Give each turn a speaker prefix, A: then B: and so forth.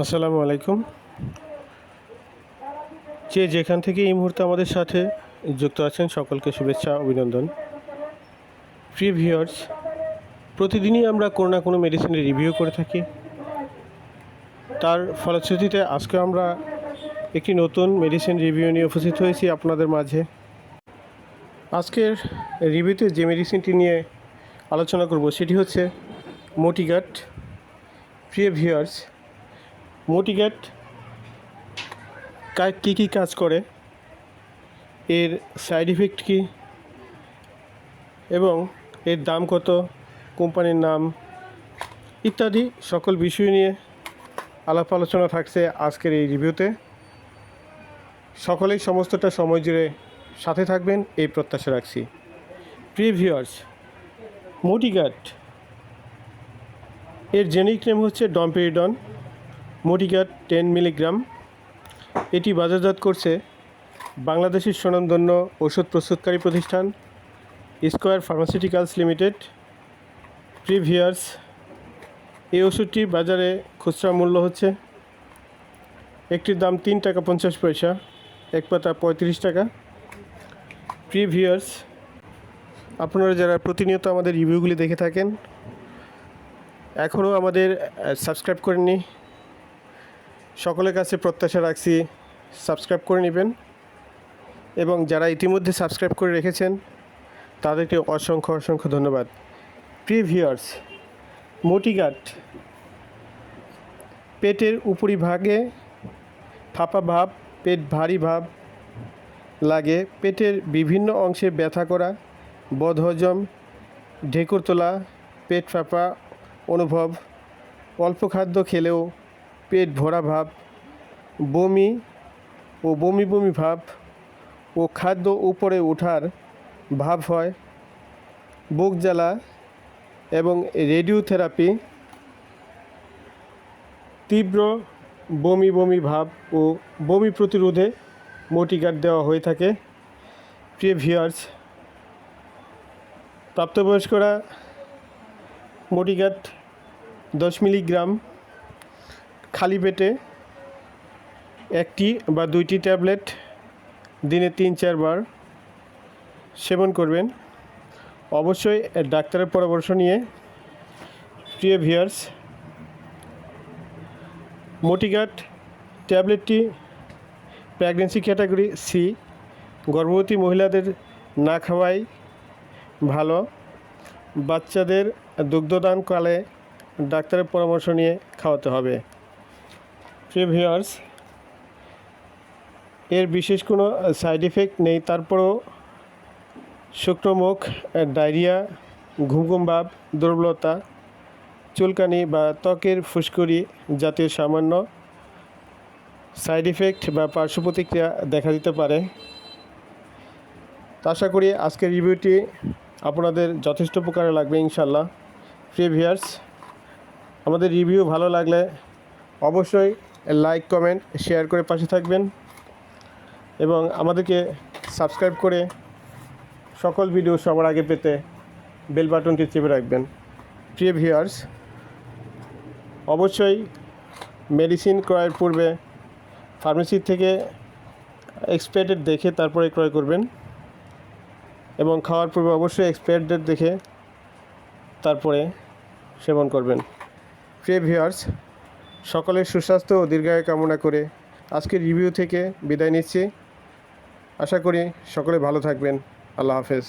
A: আসসালামু আলাইকুম। যে যেখান থেকে এই মুহূর্তে আমাদের সাথে যুক্ত আছেন, সকলকে শুভেচ্ছা, অভিনন্দন। প্রিয় ভিউয়ার্স, প্রতিদিনই আমরা কোনো না কোনো মেডিসিনের রিভিউ করে থাকি। তার ফলশ্রুতিতে আজকে আমরা একটি নতুন মেডিসিন রিভিউ নিয়ে উপস্থিত হয়েছি আপনাদের মাঝে। আজকের রিভিউতে যে মেডিসিনটি নিয়ে আলোচনা করব, সেটি হচ্ছে মোটিগাট প্রিয় ভিউয়ার্স মোটিগ্যাট কী কী কাজ করে? এর সাইড ইফেক্ট কী? এবং এর দাম কত? কোম্পানির নাম? ইত্যাদি সকল বিষয় নিয়ে আলাপ আলোচনা থাকছে আজকের এই রিভিউতে সকলেই সমস্তটা সময় জুড়ে সাথে থাকবেন, এই প্রত্যাশা রাখছি। প্রিভিয়ার্স মোটিগ্যাট এর জেনিক নেম হচ্ছে ডম্পেরিডন মোটিগাট টেন মিলিগ্রাম। এটি বাজারজাত করছে বাংলাদেশের স্বনামধন্য ওষুধ প্রস্তুতকারী প্রতিষ্ঠান স্কোয়ার ফার্মাসিউটিক্যালস লিমিটেড। প্রিভিয়ার্স, এই ওষুধটি বাজারে খুচরা মূল্য হচ্ছে একটির দাম তিন টাকা পঞ্চাশ পয়সা, এক পাতা পঁয়ত্রিশ টাকা। প্রিভিয়ার্স, আপনারা যারা প্রতিনিয়ত আমাদের রিভিউগুলি দেখে থাকেন, এখনও আমাদের সাবস্ক্রাইব করেননি সকলের কাছে প্রত্যাশা রাখছি সাবস্ক্রাইব করে নেবেন এবং যারা ইতিমধ্যে সাবস্ক্রাইব করে রেখেছেন, তাদেরকে অসংখ্য অসংখ্য ধন্যবাদ। প্রিভিয়ার্স মোটিগাট পেটের উপরিভাগে ফাঁপা ভাব, পেট ভারী ভাব লাগে। পেটের বিভিন্ন অংশে ব্যথা করা, বদহজম ঢেকুর তোলা পেট ফাঁপা অনুভব, অল্প খাদ্য খেলেও পেট ভরা ভাব, বমি ও বমি বমি ভাব ও খাদ্য উপরে ওঠার ভাব হয়। বুক জ্বালা এবং রেডিওথেরাপি, তীব্র বমি বমি ভাব ও বমি প্রতিরোধে মোটিগাট দেওয়া হয়ে থাকে। প্রিয় ভিয়ার্স প্রাপ্তবয়স্করা মোটিগাট দশ মিলিগ্রাম খালি পেটে একটি বা দুইটি ট্যাবলেট দিনে তিন, চারবার সেবন করবেন। অবশ্যই ডাক্তারের পরামর্শ নিয়ে প্রিয় ভিয়ার্স মোটিগাট ট্যাবলেটটি প্রেগনেন্সি ক্যাটাগরি সি গর্ভবতী মহিলাদের না খাওয়াই ভালো। বাচ্চাদের দুগ্ধদানকালে ডাক্তারের পরামর্শ নিয়ে খাওয়াতে হবে। প্রিয় ভিউয়ার্স এর বিশেষ কোনো সাইড এফেক্ট নেই। তারপরেও শুকনো মুখ ডায়রিয়া ঘুম ঘুম ভাব দুর্বলতা, চুলকানি বা ত্বকের ফুসকুড়ি জাতীয় সামান্য সাইড ইফেক্ট বা পার্শ্ব প্রতিক্রিয়া দেখা দিতে পারে। তা আশা করি আজকের রিভিউটি আপনাদের যথেষ্ট উপকারে লাগবে ইনশাল্লাহ প্রিয় ভিউয়ার্স আমাদের রিভিউ ভালো লাগলে অবশ্যই লাইক কমেন্ট শেয়ার করে পাশে থাকবেন। এবং আমাদেরকে সাবস্ক্রাইব করে সকল ভিডিও সবার আগে পেতে বেল বাটনটি চেপে রাখবেন। প্রিয় ভিউয়ার্স অবশ্যই মেডিসিন ক্রয়ের পূর্বে ফার্মেসি থেকে এক্সপায়ার দেখে তারপরে ক্রয় করবেন। এবং খাওয়ার পূর্বে অবশ্যই এক্সপায়ার ডেট দেখে তারপরে সেবন করবেন। প্রিয় ভিউয়ার্স সকলের সুস্বাস্থ্য ও দীর্ঘায়ু কামনা করে আজকের রিভিউ থেকে বিদায় নিচ্ছি। আশা করি সকলে ভালো থাকবেন। আল্লাহ হাফেজ।